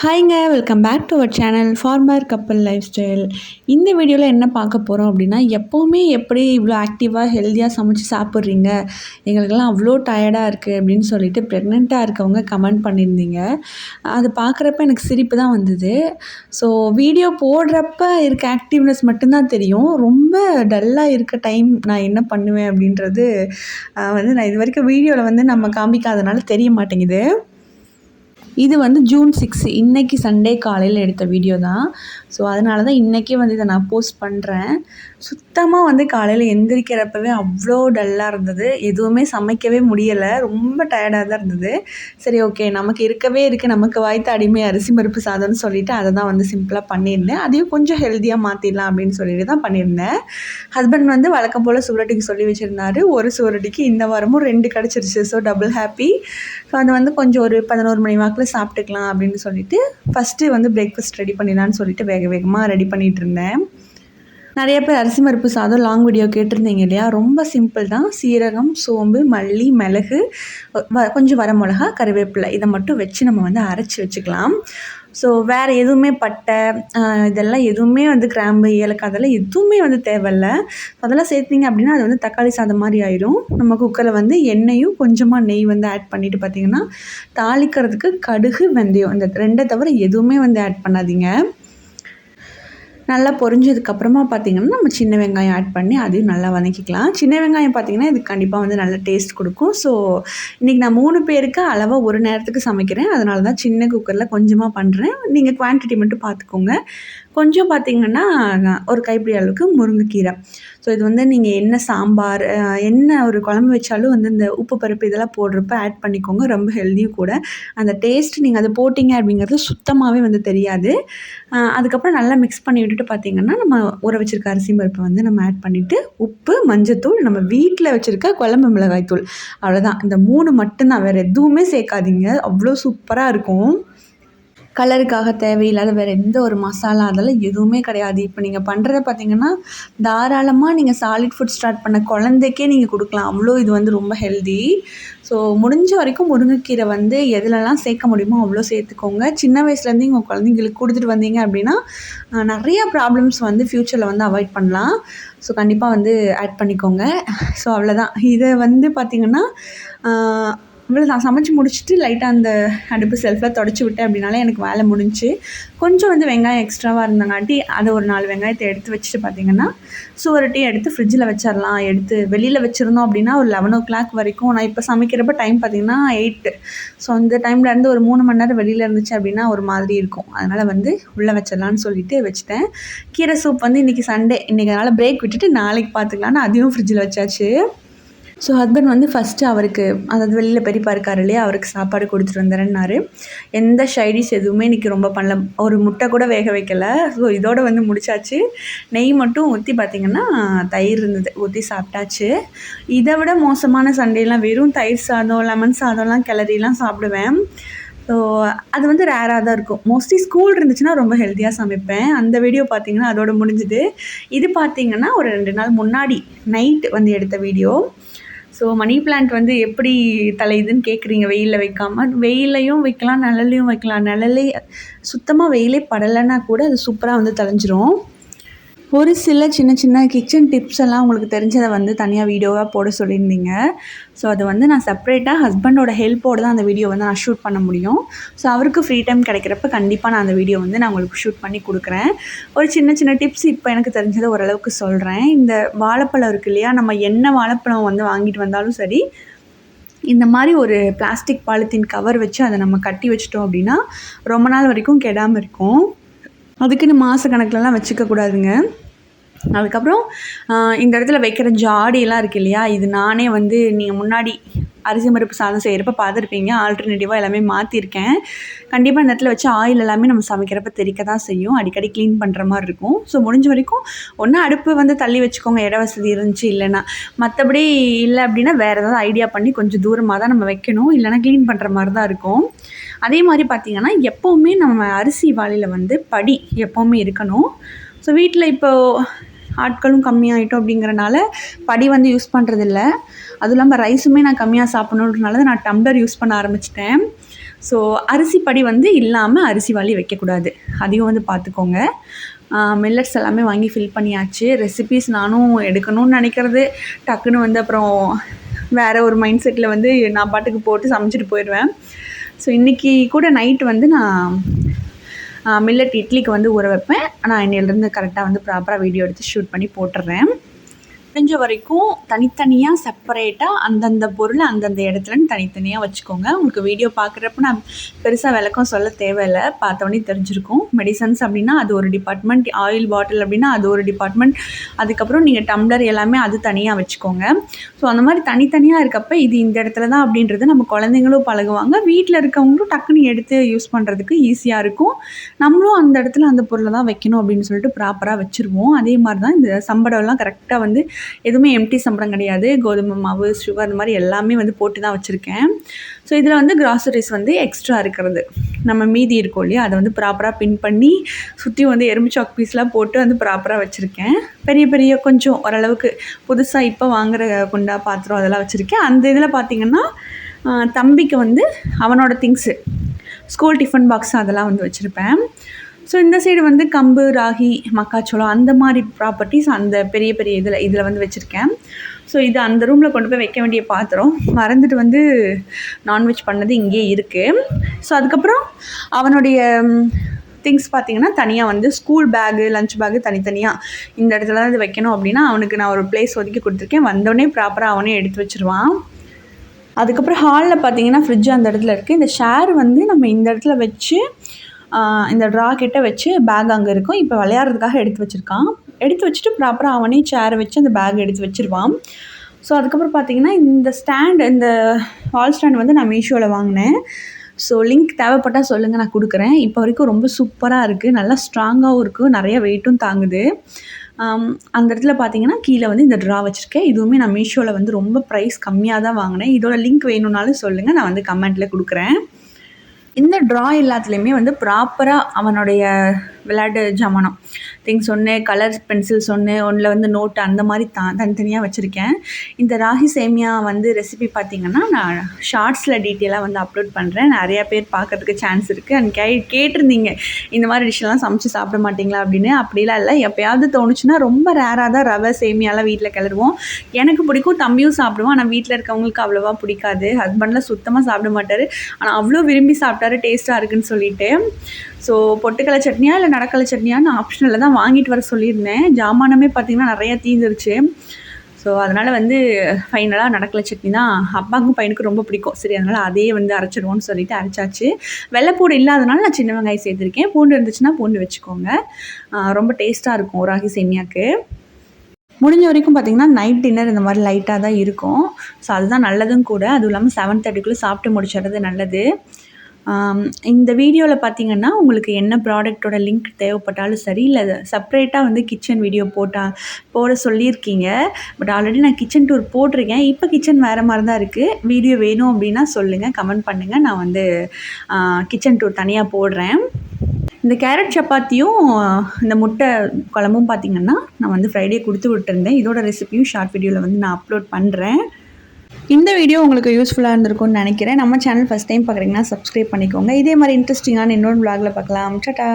ஹாய்ங்க welcome back to our channel farmer கப்பல் lifestyle இந்த வீடியோவில் என்ன பார்க்க போகிறோம் அப்படின்னா எப்போவுமே எப்படி இவ்வளோ ஆக்டிவாக ஹெல்த்தியாக சமைச்சு சாப்பிட்றீங்க? எங்களுக்கெல்லாம் அவ்வளோ டயர்டாக இருக்குது அப்படின்னு சொல்லிட்டு ப்ரெக்னெண்ட்டாக இருக்கவங்க கமெண்ட் பண்ணியிருந்தீங்க. அது பார்க்குறப்ப எனக்கு சிரிப்பு தான் வந்தது. ஸோ வீடியோ போடுறப்ப இருக்க ஆக்டிவ்னஸ் மட்டும்தான் தெரியும். ரொம்ப டல்லாக இருக்க டைம் நான் என்ன பண்ணுவேன் அப்படின்றது வந்து நான் இது வரைக்கும் வீடியோவில் வந்து நம்ம காமிக்காதனால தெரிய மாட்டேங்குது. இது வந்து ஜூன் சிக்ஸ் இன்றைக்கி சண்டே காலையில் எடுத்த வீடியோ தான். ஸோ அதனால தான் இன்றைக்கே வந்து இதை நான் போஸ்ட் பண்ணுறேன் சுத்தமாக வந்து காலையில் எந்திரிக்கிறப்பவே அவ்வளோ டல்லாக இருந்தது. எதுவுமே சமைக்கவே முடியலை. ரொம்ப டயர்டாக தான் இருந்தது. சரி ஓகே நமக்கு இருக்கவே இருக்குது நமக்கு வாய்த்த அடிமை அரிசி பருப்பு சாதம்னு சொல்லிவிட்டு அதை தான் வந்து சிம்பிளாக பண்ணியிருந்தேன். அதையும் கொஞ்சம் ஹெல்த்தியாக மாற்றிடலாம் அப்படின்னு சொல்லிட்டு தான் பண்ணியிருந்தேன். ஹஸ்பண்ட் வந்து வழக்கம் போல் சுவரட்டிக்கு சொல்லி வச்சுருந்தாரு. ஒரு சுவரட்டிக்கு இந்த வாரமும் ரெண்டு கிடச்சிருச்சு. ஸோ டபுள் ஹாப்பி ஸோ அது வந்து கொஞ்சம் ஒரு பதினோரு மணி வாக்கில் சாப்பிட்டுக்கலாம் அப்படின்னு சொல்லிட்டு ஃபஸ்ட்டு வந்து பிரேக்ஃபாஸ்ட் ரெடி பண்ணிடலான்னு சொல்லிட்டு வேக வேகமாக ரெடி பண்ணிகிட்டு இருந்தேன். நிறைய பேர் அரிசி மறுப்பு சாதம் லாங் வீடியோ கேட்டிருந்தீங்க இல்லையா? ரொம்ப சிம்பிள் தான். சீரகம் சோம்பு மல்லி மிளகு கொஞ்சம் வர மிளகா கருவேப்பிலை இதை மட்டும் வச்சு நம்ம வந்து அரைச்சி வச்சுக்கலாம். ஸோ வேறு எதுவுமே பட்டை இதெல்லாம் எதுவுமே வந்து கிராம்பு ஏலக்காய் அதெல்லாம் எதுவுமே வந்து தேவையில்ல. அதெல்லாம் சேர்த்திங்க அப்படின்னா அது வந்து தக்காளி சாதம் மாதிரி ஆயிரும். நம்ம குக்கரில் வந்து எண்ணெயும் கொஞ்சமாக நெய் வந்து ஆட் பண்ணிவிட்டு பார்த்தீங்கன்னா தாளிக்கிறதுக்கு கடுகு வெந்தயம் இந்த ரெண்டை தவிர எதுவுமே வந்து ஆட் பண்ணாதீங்க. நல்லா பொரிஞ்சதுக்கப்புறமா பார்த்தீங்கன்னா நம்ம சின்ன வெங்காயம் ஆட் பண்ணி அதையும் நல்லா வதக்கிக்கலாம். சின்ன வெங்காயம் பார்த்தீங்கன்னா இது கண்டிப்பாக வந்து நல்ல டேஸ்ட் கொடுக்கும். ஸோ இன்றைக்கி நான் மூணு பேருக்கு அளவாக ஒரு நேரத்துக்கு சமைக்கிறேன். அதனால தான் சின்ன குக்கரில் கொஞ்சமாக பண்ணுறேன் நீங்கள் குவான்டிட்டி மட்டும் பார்த்துக்கோங்க கொஞ்சம் பார்த்தீங்கன்னா ஒரு கைப்பிடி அளவுக்கு முருங்கைக்கீரை. ஸோ இது வந்து நீங்கள் என்ன சாம்பார் என்ன ஒரு குழம்பு வச்சாலும் வந்து இந்த உப்பு பருப்பு இதெல்லாம் போடுறப்ப ஆட் பண்ணிக்கோங்க ரொம்ப ஹெல்த்தியும் கூட. அந்த டேஸ்ட் நீங்கள் அதை போட்டிங்க அப்படிங்கிறது சுத்தமாகவே வந்து தெரியாது. அதுக்கப்புறம் நல்லா மிக்ஸ் பண்ணி விட்டுட்டு பார்த்தீங்கன்னா நம்ம ஊற வச்சிருக்க அரிசி பருப்பை வந்து நம்ம ஆட் பண்ணிவிட்டு உப்பு மஞ்சத்தூள் நம்ம வீட்டில் வச்சுருக்க குழம்பு மிளகாய் தூள் அவ்வளோதான் இந்த மூணு மட்டும்தான் வேறு எதுவுமே சேர்க்காதீங்க. அவ்வளோ சூப்பராக இருக்கும். கலருக்காக தேவையில்லாத வேறு எந்த ஒரு மசாலா அதெல்லாம் எதுவுமே கிடையாது. இப்போ நீங்கள் பண்ணுறத பார்த்தீங்கன்னா தாராளமாக நீங்கள் சாலிட் ஃபுட் ஸ்டார்ட் பண்ண குழந்தைக்கே நீங்கள் கொடுக்கலாம். அவ்வளோ இது வந்து ரொம்ப ஹெல்தி ஸோ முடிஞ்ச வரைக்கும் முருங்கைக்கீரை வந்து எதுலலாம் சேர்க்க முடியுமோ அவ்வளோ சேர்த்துக்கோங்க. சின்ன வயசுலேருந்து உங்கள் குழந்தைங்களுக்கு கொடுத்துட்டு வந்தீங்க அப்படின்னா நிறைய ப்ராப்ளம்ஸ் வந்து ஃப்யூச்சரில் வந்து அவாய்ட் பண்ணலாம். ஸோ கண்டிப்பாக வந்து ஆட் பண்ணிக்கோங்க. ஸோ அவ்வளோதான். இதை வந்து பார்த்திங்கன்னா இவ்வளோ நான் சமைச்சு முடிச்சுட்டு லைட்டாக அந்த அடுப்பு செல்ஃபில் தொடச்சி விட்டேன். அப்படின்னாலே எனக்கு வேலை முடிஞ்சுச்சு கொஞ்சம் வந்து வெங்காயம் எக்ஸ்ட்ராவாக இருந்தங்காட்டி அதை ஒரு நாலு வெங்காயத்தை எடுத்து வச்சுட்டு பார்த்தீங்கன்னா சுவரட்டி எடுத்து ஃப்ரிட்ஜில் வச்சிடலாம் எடுத்து வெளியில் வச்சுருந்தோம் அப்படின்னா ஒரு லெவன் ஓ கிளாக் வரைக்கும். நான் இப்போ சமைக்கிறப்ப டைம் பார்த்தீங்கன்னா எயிட்டு ஸோ அந்த டைமில் இருந்து ஒரு மூணு மணி நேரம் வெளியில் இருந்துச்சு அப்படின்னா ஒரு மாதிரி இருக்கும். அதனால் வந்து உள்ளே வச்சிடலான்னு சொல்லிட்டு வச்சுட்டேன். கீரை சூப் வந்து இன்றைக்கி சண்டே இன்றைக்கி அதனால் பிரேக் விட்டுட்டு நாளைக்கு பார்த்துக்கலான்னு அதையும் ஃப்ரிட்ஜில் வச்சாச்சு. ஸோ ஹஸ்பண்ட் வந்து ஃபஸ்ட்டு அவருக்கு அதாவது வெளியில் பெரியப்பா இருக்கார் இல்லையா அவருக்கு சாப்பாடு கொடுத்துட்டு வந்துறேன்னாரு. எந்த ஷைடிஷ் எதுவுமே இன்றைக்கி ரொம்ப பண்ணல. ஒரு முட்டை கூட வேக வைக்கலை. ஸோ இதோட வந்து முடிச்சாச்சு. நெய் மட்டும் ஊற்றி பார்த்திங்கன்னா தயிர் இருந்தது. ஊற்றி சாப்பிட்டாச்சு. இதை விட மோசமான சண்டையெல்லாம் வெறும் தயிர் சாதம் லெமன் சாதம்லாம் கிளறிலாம் சாப்பிடுவேன். ஸோ அது வந்து ரேராக தான் இருக்கும். மோஸ்ட்லி ஸ்கூல் இருந்துச்சுன்னா ரொம்ப ஹெல்த்தியாக சமைப்பேன். அந்த வீடியோ பார்த்தீங்கன்னா அதோட முடிஞ்சுது. இது பார்த்தீங்கன்னா ஒரு ரெண்டு நாள் முன்னாடி நைட் வந்து எடுத்த வீடியோ ஸோ மணி பிளான்ட் வந்து எப்படி தலையுதுன்னு கேட்குறீங்க வெயிலில் வைக்காமல் வெயிலையும் வைக்கலாம் நிழல்லையும் வைக்கலாம். நிழலே சுத்தமாக வெயிலே படலைன்னா கூட அது சூப்பராக வந்து தலைஞ்சிரும் ஒரு சில சின்ன சின்ன கிச்சன் டிப்ஸ் எல்லாம் உங்களுக்கு தெரிஞ்சதை வந்து தனியாக வீடியோவாக போட சொல்லியிருந்தீங்க. ஸோ அது வந்து நான் செப்பரேட்டாக ஹஸ்பண்டோட ஹெல்ப்போடு தான் அந்த வீடியோ வந்து நான் ஷூட் பண்ண முடியும். ஸோ அவருக்கு ஃப்ரீ டைம் கிடைக்கிறப்ப கண்டிப்பாக நான் அந்த வீடியோ வந்து நான் உங்களுக்கு ஷூட் பண்ணி கொடுக்குறேன். ஒரு சின்ன சின்ன டிப்ஸ் இப்போ எனக்கு தெரிஞ்சதை ஓரளவுக்கு சொல்கிறேன் இந்த வாழைப்பழம் இருக்கு இல்லையா? நம்ம என்ன வாழைப்பழம் வந்து வாங்கிட்டு வந்தாலும் சரி இந்த மாதிரி ஒரு பிளாஸ்டிக் பாலித்தீன் கவர் வச்சு அதை நம்ம கட்டி வச்சிட்டோம் அப்படின்னா ரொம்ப நாள் வரைக்கும் கெடாமல் இருக்கும். அதுக்குன்னு மாத கணக்கிலலாம் அதுக்கப்புறம் இந்த இடத்துல வைக்கிற ஜாடியெல்லாம் இருக்கு இல்லையா? இது நானே வந்து நீங்கள் முன்னாடி அரிசி பருப்பு சாதம் செய்கிறப்ப பார்த்துருப்பீங்க. ஆல்டர்னேட்டிவாக எல்லாமே மாற்றிருக்கேன் கண்டிப்பாக இந்த இடத்துல வச்சு ஆயில் எல்லாமே நம்ம சமைக்கிறப்ப தெரிக்க தான் செய்யும். அடிக்கடி க்ளீன் பண்ணுற மாதிரி இருக்கும். ஸோ முடிஞ்ச வரைக்கும் ஒன்றா அடுப்பு வந்து தள்ளி வச்சுக்கோங்க. இட வசதி இருந்துச்சு இல்லைன்னா. மற்றபடி இல்லை அப்படின்னா வேறு ஏதாவது ஐடியா பண்ணி கொஞ்சம் தூரமாக தான் நம்ம வைக்கணும். இல்லைன்னா க்ளீன் பண்ணுற மாதிரி தான் இருக்கும். அதே மாதிரி பார்த்திங்கன்னா எப்போவுமே நம்ம அரிசி வாளியில் வந்து படி எப்போவுமே இருக்கணும். ஸோ வீட்டில் இப்போது ஆட்களும் கம்மியாயிட்டோம் அப்படிங்கிறனால படி வந்து யூஸ் பண்ணுறதில்ல அதுவும் இல்லாமல் ரைஸுமே நான் கம்மியாக சாப்பிட்ணுன்றனால தான் நான் டம்ளர் யூஸ் பண்ண ஆரம்பிச்சிட்டேன். ஸோ அரிசி படி வந்து இல்லாமல் அரிசி வாளி வைக்கக்கூடாது. அதையும் வந்து பார்த்துக்கோங்க மில்லட்ஸ் எல்லாமே வாங்கி ஃபில் பண்ணியாச்சு. ரெசிபீஸ் நானும் எடுக்கணும்னு நினைக்கிறது. டக்குன்னு வந்து அப்புறம் வேறு ஒரு மைண்ட் செட்டில் வந்து நான் பாட்டுக்கு போட்டு சமைச்சிட்டு போயிடுவேன். ஸோ இன்றைக்கி கூட நைட் வந்து நான் மில்லட் இட்லிக்கு வந்து ஊற வைப்பேன். நான் இன்னையிலேருந்து கரெக்டாக வந்து ப்ராப்பராக வீடியோ எடுத்து ஷூட் பண்ணி போட்டுடுறேன் முடிஞ்ச வரைக்கும் தனித்தனியாக செப்பரேட்டாக அந்தந்த பொருளை அந்தந்த இடத்துலன்னு தனித்தனியாக வச்சுக்கோங்க. உங்களுக்கு வீடியோ பார்க்குறப்ப நான் பெருசாக விளக்கம் சொல்ல தேவையில்லை. பார்த்தோன்னே தெரிஞ்சிருக்கும். மெடிசன்ஸ் அப்படின்னா அது ஒரு டிபார்ட்மெண்ட் ஆயில் பாட்டில் அப்படின்னா அது ஒரு டிபார்ட்மெண்ட் அதுக்கப்புறம் நீங்கள் டம்ளர் எல்லாமே அது தனியாக வச்சுக்கோங்க. ஸோ அந்த மாதிரி தனித்தனியாக இருக்கப்ப இது இந்த இடத்துல தான் அப்படின்றது நம்ம குழந்தைங்களும் பழகுவாங்க. வீட்டில் இருக்கவங்களும் டக்குன்னு எடுத்து யூஸ் பண்ணுறதுக்கு ஈஸியாக இருக்கும். நம்மளும் அந்த இடத்துல அந்த பொருளை தான் வைக்கணும் அப்படின்னு சொல்லிட்டு ப்ராப்பராக வச்சுருவோம். அதே மாதிரி தான் இந்த சம்படம்லாம் கரெக்டாக வந்து எதுவுமே எம்டி சம்பளம் கிடையாது. கோதுமை மாவு சுகர் அந்த மாதிரி எல்லாமே வந்து போட்டு தான் வச்சுருக்கேன். ஸோ இதில் வந்து கிராசரிஸ் வந்து எக்ஸ்ட்ரா இருக்கிறது. நம்ம மீதி இருக்கும் இல்லையா அதை வந்து ப்ராப்பராக பின் பண்ணி சுற்றி வந்து எறும்பு சாக் பீஸ்லாம் போட்டு வந்து ப்ராப்பராக வச்சுருக்கேன். பெரிய பெரிய கொஞ்சம் ஓரளவுக்கு புதுசாக இப்போ வாங்குகிற குண்டா பாத்திரம் அதெல்லாம் வச்சுருக்கேன். அந்த இதில் பார்த்திங்கன்னா தம்பிக்கு வந்து அவனோட திங்ஸு ஸ்கூல் டிஃபன் பாக்ஸ் அதெல்லாம் வந்து வச்சுருப்பேன். ஸோ இந்த சைடு வந்து கம்பு ராகி மக்காச்சோளம் அந்த மாதிரி ப்ராப்பர்ட்டிஸ் அந்த பெரிய பெரிய இதில் இதில் வந்து வச்சுருக்கேன். ஸோ இது அந்த ரூமில் கொண்டு போய் வைக்க வேண்டிய பாத்திரம். மறந்துட்டு வந்து நான்வெஜ் பண்ணது இங்கேயே இருக்குது ஸோ அதுக்கப்புறம் அவனுடைய திங்ஸ் பார்த்திங்கன்னா தனியாக வந்து ஸ்கூல் பேகு லஞ்ச் பேகு தனித்தனியாக இந்த இடத்துல தான் இது வைக்கணும் அப்படின்னா அவனுக்கு நான் ஒரு பிளேஸ் ஒதுக்கி கொடுத்துருக்கேன். வந்தோடனே ப்ராப்பராக அவனே எடுத்து வச்சுருவான். அதுக்கப்புறம் ஹாலில் பார்த்தீங்கன்னா ஃப்ரிட்ஜ் அந்த இடத்துல இருக்குது இந்த ஷேர் வந்து நம்ம இந்த இடத்துல வச்சு இந்த ட்ரா கிட்ட வச்சு பேக் அங்கே இருக்கும். இப்போ விளையாடுறதுக்காக எடுத்து வச்சுருக்கான். எடுத்து வச்சுட்டு ப்ராப்பராக அவனே சேரை வச்சு அந்த பேக் எடுத்து வச்சுருவான். ஸோ அதுக்கப்புறம் பார்த்தீங்கன்னா இந்த ஸ்டாண்ட் இந்த வால் ஸ்டாண்ட் வந்து நான் மீஷோவில் வாங்கினேன். ஸோ லிங்க் தேவைப்பட்டால் சொல்லுங்கள் நான் கொடுக்குறேன். இப்போ வரைக்கும் ரொம்ப சூப்பராக இருக்குது நல்லா ஸ்ட்ராங்காகவும் இருக்குது நிறைய வெயிட்டும் தாங்குது. அந்த இடத்துல பார்த்தீங்கன்னா கீழே வந்து இந்த ட்ரா வச்சுருக்கேன். இதுவுமே நான் மீஷோவில் வந்து ரொம்ப ப்ரைஸ் கம்மியாக தான் வாங்கினேன். இதோட லிங்க் வேணும்னாலும் சொல்லுங்கள் நான் வந்து கமெண்ட்டில் கொடுக்குறேன். இந்த ட்ரா எல்லாத்துலேயுமே வந்து ப்ராப்பராக அவனுடைய விளையாட்டு ஜாமானம். திங்ஸ் ஒன்று கலர் பென்சில்ஸ் ஒன்று ஒன்றில் வந்து நோட்டு அந்த மாதிரி தான் தனித்தனியாக வச்சுருக்கேன். இந்த ராகி சேமியா வந்து ரெசிபி பார்த்திங்கன்னா நான் ஷார்ட்ஸில் டீட்டெயிலாக வந்து அப்லோட் பண்ணுறேன் நிறையா பேர் பார்க்கறதுக்கு சான்ஸ் இருக்குது அண்ட் கே கேட்டிருந்தீங்க இந்த மாதிரி டிஷ்ஷெல்லாம் சமைச்சு சாப்பிட மாட்டிங்களா அப்படின்னு? அப்படிலாம் இல்லை. எப்போயாவது தோணுச்சுன்னா ரொம்ப ரேராக தான் ரவை சேமியாலாம் வீட்டில் கிளறுவோம். எனக்கு பிடிக்கும் தம்பியும் சாப்பிடுவோம் ஆனால் வீட்டில் இருக்கவங்களுக்கு அவ்வளோவா பிடிக்காது. ஹஸ்பண்டில் சுத்தமாக சாப்பிட மாட்டார். ஆனால் அவ்வளோ விரும்பி சாப்பிட்டாரு டேஸ்ட்டாக இருக்குன்னு சொல்லிட்டு. ஸோ பொட்டுக்கலை சட்னியா இல்லை நடக்கலை சட்னியான்னு ஆப்ஷனில் தான் வாங்கிட்டு வர சொல்லியிருந்தேன். ஜாமானமே பார்த்திங்கன்னா நிறையா தீந்துருச்சு. ஸோ அதனால் வந்து ஃபைனலாக நடக்கலை சட்னி தான் அப்பாவுக்கும் பையனுக்கும் ரொம்ப பிடிக்கும். சரி அதனால் அதே வந்து அரைச்சிடுவோன்னு சொல்லிட்டு அரைச்சாச்சு. வெள்ளைப்பூடு இல்லாதனால நான் சின்ன வெங்காயம் சேர்த்துருக்கேன். பூண்டு இருந்துச்சுன்னா பூண்டு வச்சுக்கோங்க. ரொம்ப டேஸ்ட்டாக இருக்கும் ராகி சேமியாவுக்கு முடிஞ்ச வரைக்கும் பார்த்திங்கன்னா நைட் டின்னர் இந்த மாதிரி லைட்டாக தான் இருக்கும். ஸோ அதுதான் நல்லதும் கூட. அதுவும் இல்லாமல் செவன் தேர்ட்டிக்குள்ளே சாப்பிட்டு முடிச்சிடுறது நல்லது. இந்த வீடியோவில் பார்த்தீங்கன்னா உங்களுக்கு என்ன ப்ராடக்ட்டோட லிங்க் தேவைப்பட்டாலும் சரி இல்லை செப்ரேட்டாக வந்து கிச்சன் வீடியோ போட்டால் போட சொல்லியிருக்கீங்க. பட் ஆல்ரெடி நான் கிச்சன் டூர் போட்டிருக்கேன். இப்போ கிச்சன் வேறு மாதிரி தான் இருக்குது வீடியோ வேணும் அப்படின்னா சொல்லுங்கள் கமெண்ட் பண்ணுங்கள் நான் வந்து கிச்சன் டூர் தனியாக போடுறேன். இந்த கேரட் சப்பாத்தியும் இந்த முட்டை குழம்பும் பார்த்திங்கன்னா நான் வந்து ஃப்ரைடே கொடுத்து விட்டுருந்தேன். இதோட ரெசிபியும் ஷார்ட் வீடியோவில் வந்து நான் அப்லோட் பண்ணுறேன் இந்த வீடியோ உங்களுக்கு யூஸ்ஃபுல்லாக இருந்திருக்கும்னு நினைக்கிறேன். நம்ம சேனல் ஃபஸ்ட் டைம் பார்க்குறீங்கன்னா சப்ஸ்கிரைப் பண்ணிக்கோங்க. இதே மாதிரி இன்ட்ரெஸ்டிங்கான இன்னொரு விளாகில் பார்க்கலாம். சட்டா